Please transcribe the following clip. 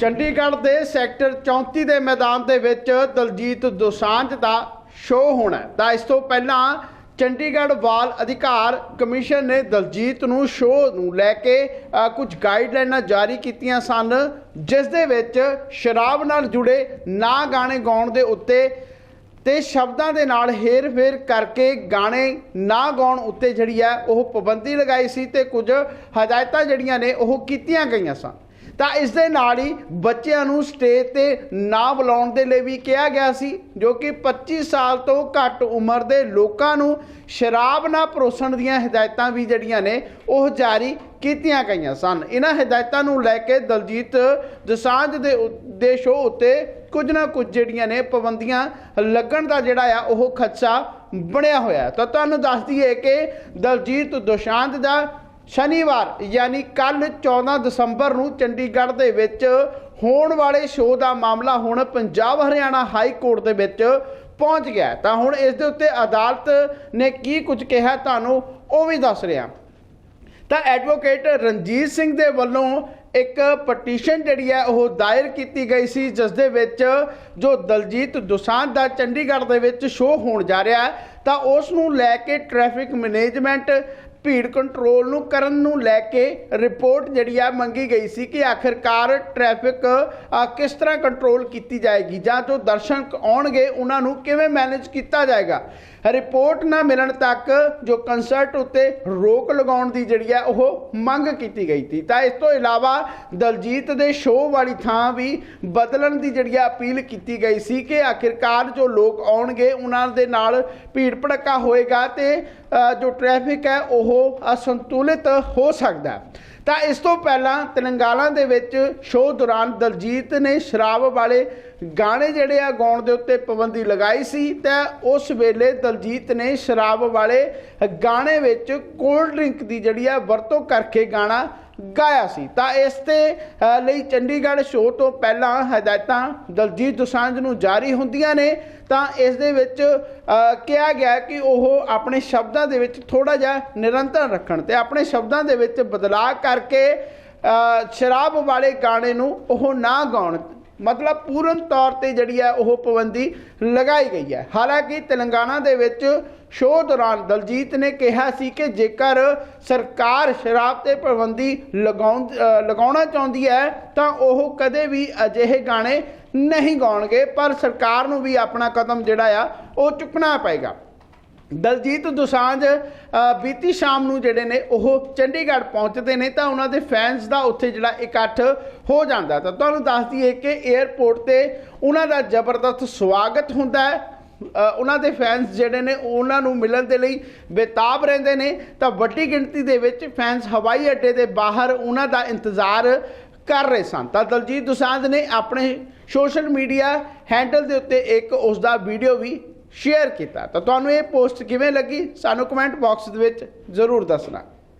ਚੰਡੀਗੜ੍ਹ ਦੇ ਸੈਕਟਰ 34 ਦੇ ਮੈਦਾਨ ਦੇ ਵਿੱਚ ਦਲਜੀਤ ਦੋਸਾਂਝ ਦਾ ਸ਼ੋਅ ਹੋਣਾ ਤਾਂ ਇਸ ਤੋਂ ਪਹਿਲਾਂ ਚੰਡੀਗੜ੍ਹ ਬਾਲ ਅਧਿਕਾਰ ਕਮਿਸ਼ਨ ਨੇ ਦਲਜੀਤ ਨੂੰ ਸ਼ੋਅ ਨੂੰ ਲੈ ਕੇ ਕੁਝ ਗਾਈਡਲਾਈਨਾਂ ਜਾਰੀ ਕੀਤੀਆਂ ਸਨ, ਜਿਸ ਦੇ ਵਿੱਚ ਸ਼ਰਾਬ ਨਾਲ ਜੁੜੇ ਨਾ ਗਾਣੇ ਗਾਉਣ ਦੇ ਉੱਤੇ ਤੇ ਸ਼ਬਦਾਂ ਦੇ ਨਾਲ ਹੇਰ-ਫੇਰ ਕਰਕੇ ਗਾਣੇ ਨਾ ਗਾਉਣ ਉੱਤੇ ਜਿਹੜੀ ਹੈ ਉਹ ਪਾਬੰਦੀ ਲਗਾਈ ਸੀ ਤੇ ਕੁਝ ਹਦਾਇਤਾਂ ਜਿਹੜੀਆਂ ਨੇ ਉਹ ਕੀਤੀਆਂ ਗਈਆਂ ਸਨ। ਤਾਂ ਇਸ ਦੇ ਨਾਲ ਹੀ ਬੱਚਿਆਂ ਨੂੰ ਸਟੇਜ ਤੇ ਨਾ ਬੁਲਾਉਣ ਦੇ ਲਈ ਵੀ ਕਿਹਾ ਗਿਆ ਸੀ, ਜੋ ਕਿ 25 ਸਾਲ ਤੋਂ ਘੱਟ ਉਮਰ ਦੇ ਲੋਕਾਂ ਨੂੰ ਸ਼ਰਾਬ ਨਾ ਪਰੋਸਣ ਦੀਆਂ ਹਦਾਇਤਾਂ ਵੀ ਜਿਹੜੀਆਂ ਨੇ, ਉਹ ਜਾਰੀ ਕੀਤੀਆਂ ਗਈਆਂ ਸਨ। ਇਹਨਾਂ ਹਦਾਇਤਾਂ ਨੂੰ ਲੈ ਕੇ ਦਲਜੀਤ ਦਸਾਂਝ ਦੇ ਉ- ਦੇ ਸ਼ੋਅ ਉੱਤੇ ਕੁਝ ਨਾ ਕੁਝ ਜਿਹੜੀਆਂ ਨੇ ਪਾਬੰਦੀਆਂ ਲੱਗਣ ਦਾ ਜਿਹੜਾ ਆ, ਉਹ ਖਦਸ਼ਾ ਬਣਿਆ ਹੋਇਆ ਤਾਂ ਤੁਹਾਨੂੰ ਦੱਸ ਦਈਏ ਕਿ ਦਲਜੀਤ ਦੋਸ਼ਾਂਤ ਦਾ ਸ਼ਨੀਵਾਰ, ਯਾਨੀ ਕੱਲ 14 ਦਸੰਬਰ ਨੂੰ ਚੰਡੀਗੜ੍ਹ ਦੇ ਵਿੱਚ ਹੋਣ ਵਾਲੇ ਸ਼ੋਅ ਦਾ ਮਾਮਲਾ ਹੁਣ ਪੰਜਾਬ ਹਰਿਆਣਾ ਹਾਈ ਕੋਰਟ ਦੇ ਵਿੱਚ ਪਹੁੰਚ ਗਿਆ ਤਾਂ ਹੁਣ ਇਸ ਦੇ ਉੱਤੇ ਅਦਾਲਤ ਨੇ ਕੀ ਕੁਝ ਕਿਹਾ ਤੁਹਾਨੂੰ ਉਹ ਵੀ ਦੱਸ ਰਿਹਾ ਤਾਂ ਐਡਵੋਕੇਟ ਰਣਜੀਤ ਸਿੰਘ ਦੇ ਵੱਲੋਂ ਇੱਕ ਪਟੀਸ਼ਨ ਜਿਹੜੀ ਹੈ ਉਹ ਦਾਇਰ ਕੀਤੀ ਗਈ ਸੀ, ਜਿਸ ਦੇ ਵਿੱਚ ਜੋ ਦਲਜੀਤ ਦੋਸਾਂਝ ਦਾ ਚੰਡੀਗੜ੍ਹ ਦੇ ਵਿੱਚ ਸ਼ੋਅ ਹੋਣ ਜਾ ਰਿਹਾ ਹੈ, ਤਾਂ ਉਸ ਨੂੰ ਲੈ ਕੇ ਟ੍ਰੈਫਿਕ ਮੈਨੇਜਮੈਂਟ ਭੀੜ ਕੰਟਰੋਲ ਨੂੰ ਕਰਨ ਨੂੰ ਲੈ ਕੇ ਰਿਪੋਰਟ ਜਿਹੜੀ ਆ ਮੰਗੀ ਗਈ ਸੀ ਕਿ ਆਖਿਰਕਾਰ ਟ੍ਰੈਫਿਕ ਕਿਸ ਤਰ੍ਹਾਂ ਕੰਟਰੋਲ ਕੀਤੀ ਜਾਏਗੀ ਜਾਂ ਜੋ ਦਰਸ਼ਕ ਆਉਣਗੇ, ਉਹਨਾਂ ਨੂੰ ਕਿਵੇਂ ਮੈਨੇਜ ਕੀਤਾ ਜਾਏਗਾ? ਰਿਪੋਰਟ ਨਾ ਮਿਲਣ ਤੱਕ ਜੋ ਕੰਸਰਟ ਉੱਤੇ ਰੋਕ ਲਗਾਉਣ ਦੀ ਜਿਹੜੀ ਹੈ ਉਹ ਮੰਗ ਕੀਤੀ ਗਈ ਸੀ। ਤਾਂ ਇਸ ਤੋਂ ਇਲਾਵਾ ਦਲਜੀਤ ਦੇ ਸ਼ੋਅ ਵਾਲੀ ਥਾਂ ਵੀ ਬਦਲਣ ਦੀ ਜਿਹੜੀ ਹੈ ਅਪੀਲ ਕੀਤੀ ਗਈ ਸੀ ਕਿ ਆਖਿਰਕਾਰ ਜੋ ਲੋਕ ਆਉਣਗੇ, ਉਹਨਾਂ ਦੇ ਨਾਲ ਭੀੜ ਭੜੱਕਾ ਹੋਏਗਾ ਤੇ ਜੋ ਟ੍ਰੈਫਿਕ ਹੈ, ਉਹ ਅਸੰਤੁਲਿਤ ਹੋ ਸਕਦਾ ਤਾਂ ਇਸ ਤੋਂ ਪਹਿਲਾਂ ਤੇਲੰਗਾਨਾ ਦੇ ਵਿੱਚ ਸ਼ੋਅ ਦੌਰਾਨ ਦਲਜੀਤ ਨੇ ਸ਼ਰਾਬ ਵਾਲੇ ਗਾਣੇ ਜਿਹੜੇ ਆ ਗਾਉਣ ਦੇ ਉੱਤੇ ਪਾਬੰਦੀ ਲਗਾਈ ਸੀ ਤੇ ਉਸ ਵੇਲੇ ਦਲਜੀਤ ਨੇ ਸ਼ਰਾਬ ਵਾਲੇ ਗਾਣੇ ਵਿੱਚ ਕੋਲਡ ਡਰਿੰਕ ਦੀ ਜਿਹੜੀ ਆ ਵਰਤੋਂ ਕਰਕੇ ਗਾਣਾ ਗਾਇਆ ਸੀ। ਤਾਂ ਇਸ ਤੇ ਲਈ ਚੰਡੀਗੜ੍ਹ ਸ਼ੋਅ ਤੋਂ ਪਹਿਲਾਂ ਹਦਾਇਤਾਂ ਦਲਜੀਤ ਦੋਸਾਂਝ ਨੂੰ ਜਾਰੀ ਹੁੰਦੀਆਂ ਨੇ। ਤਾਂ ਇਸ ਦੇ ਵਿੱਚ ਕਿਹਾ ਗਿਆ ਕਿ ਉਹ ਆਪਣੇ ਸ਼ਬਦਾਂ ਦੇ ਵਿੱਚ ਥੋੜਾ ਜਿਹਾ ਨਿਰੰਤਰ ਰੱਖਣ ਤੇ ਆਪਣੇ ਸ਼ਬਦਾਂ ਦੇ ਵਿੱਚ ਬਦਲਾਅ ਕਰਕੇ ਸ਼ਰਾਬ ਵਾਲੇ ਗਾਣੇ ਨੂੰ ਉਹ ਨਾ ਗਾਉਣ ਮਤਲਬ ਪੂਰਨ ਤੌਰ ਤੇ ਜਿਹੜੀ ਹੈ ਉਹ ਪਾਬੰਦੀ ਲਗਾਈ ਗਈ ਹੈ। ਹਾਲਾਂਕਿ ਤੇਲੰਗਾਨਾ ਦੇ ਵਿੱਚ ਸ਼ੋਅ ਦੌਰਾਨ ਦਲਜੀਤ ਨੇ ਕਿਹਾ ਸੀ ਕਿ ਜੇਕਰ ਸਰਕਾਰ ਸ਼ਰਾਬ ਤੇ ਪਾਬੰਦੀ ਲਗਾਉਣ ਲਗਾਉਣਾ ਚਾਹੁੰਦੀ ਹੈ, ਤਾਂ ਉਹ ਕਦੇ ਵੀ ਅਜਿਹੇ ਗਾਣੇ ਨਹੀਂ ਗਾਉਣਗੇ, ਪਰ ਸਰਕਾਰ ਨੂੰ ਵੀ ਆਪਣਾ ਕਦਮ ਜਿਹੜਾ ਆ, ਉਹ ਚੁੱਕਣਾ ਪਏਗਾ। ਦਲਜੀਤ ਦੁਸਾਂਝ ਬੀਤੀ ਸ਼ਾਮ ਨੂੰ ਜਿਹੜੇ ਨੇ ਉਹ ਚੰਡੀਗੜ੍ਹ ਪਹੁੰਚਦੇ ਨੇ ਤਾਂ ਉਹਨਾਂ ਦੇ ਫੈਨਸ ਦਾ ਉੱਥੇ ਜਿਹੜਾ ਇਕੱਠ ਹੋ ਜਾਂਦਾ ਤਾਂ ਤੁਹਾਨੂੰ ਦੱਸ ਦਈਏ ਕਿ 에ਅਰਪੋਰਟ ਤੇ ਉਹਨਾਂ ਦਾ ਜ਼ਬਰਦਸਤ ਸਵਾਗਤ ਹੁੰਦਾ ਹੈ। ਉਹਨਾਂ ਦੇ ਫੈਨਸ ਜਿਹੜੇ ਨੇ ਉਹਨਾਂ ਨੂੰ ਮਿਲਣ ਦੇ ਲਈ ਬੇਤਾਬ ਰਹਿੰਦੇ ਨੇ। ਤਾਂ ਵੱਡੀ ਗਿਣਤੀ ਦੇ ਵਿੱਚ ਫੈਨਸ ਹਵਾਈ ਅੱਡੇ ਦੇ ਬਾਹਰ ਉਹਨਾਂ ਦਾ ਇੰਤਜ਼ਾਰ ਕਰ ਰਹੇ ਸਨ। ਤਾਂ ਦਲਜੀਤ ਦੁਸਾਂਝ ਨੇ ਆਪਣੇ ਸੋਸ਼ਲ ਮੀਡੀਆ ਹੈਂਡਲ ਦੇ ਉੱਤੇ ਇੱਕ ਉਸ ਦਾ ਵੀਡੀਓ ਵੀ ਸ਼ੇਅਰ ਕੀਤਾ। ਤਾਂ ਤੁਹਾਨੂੰ ਇਹ ਪੋਸਟ ਕਿਵੇਂ ਲੱਗੀ? ਸਾਨੂੰ ਕਮੈਂਟ ਬਾਕਸ ਦੇ ਵਿੱਚ ਜ਼ਰੂਰ ਦੱਸਣਾ।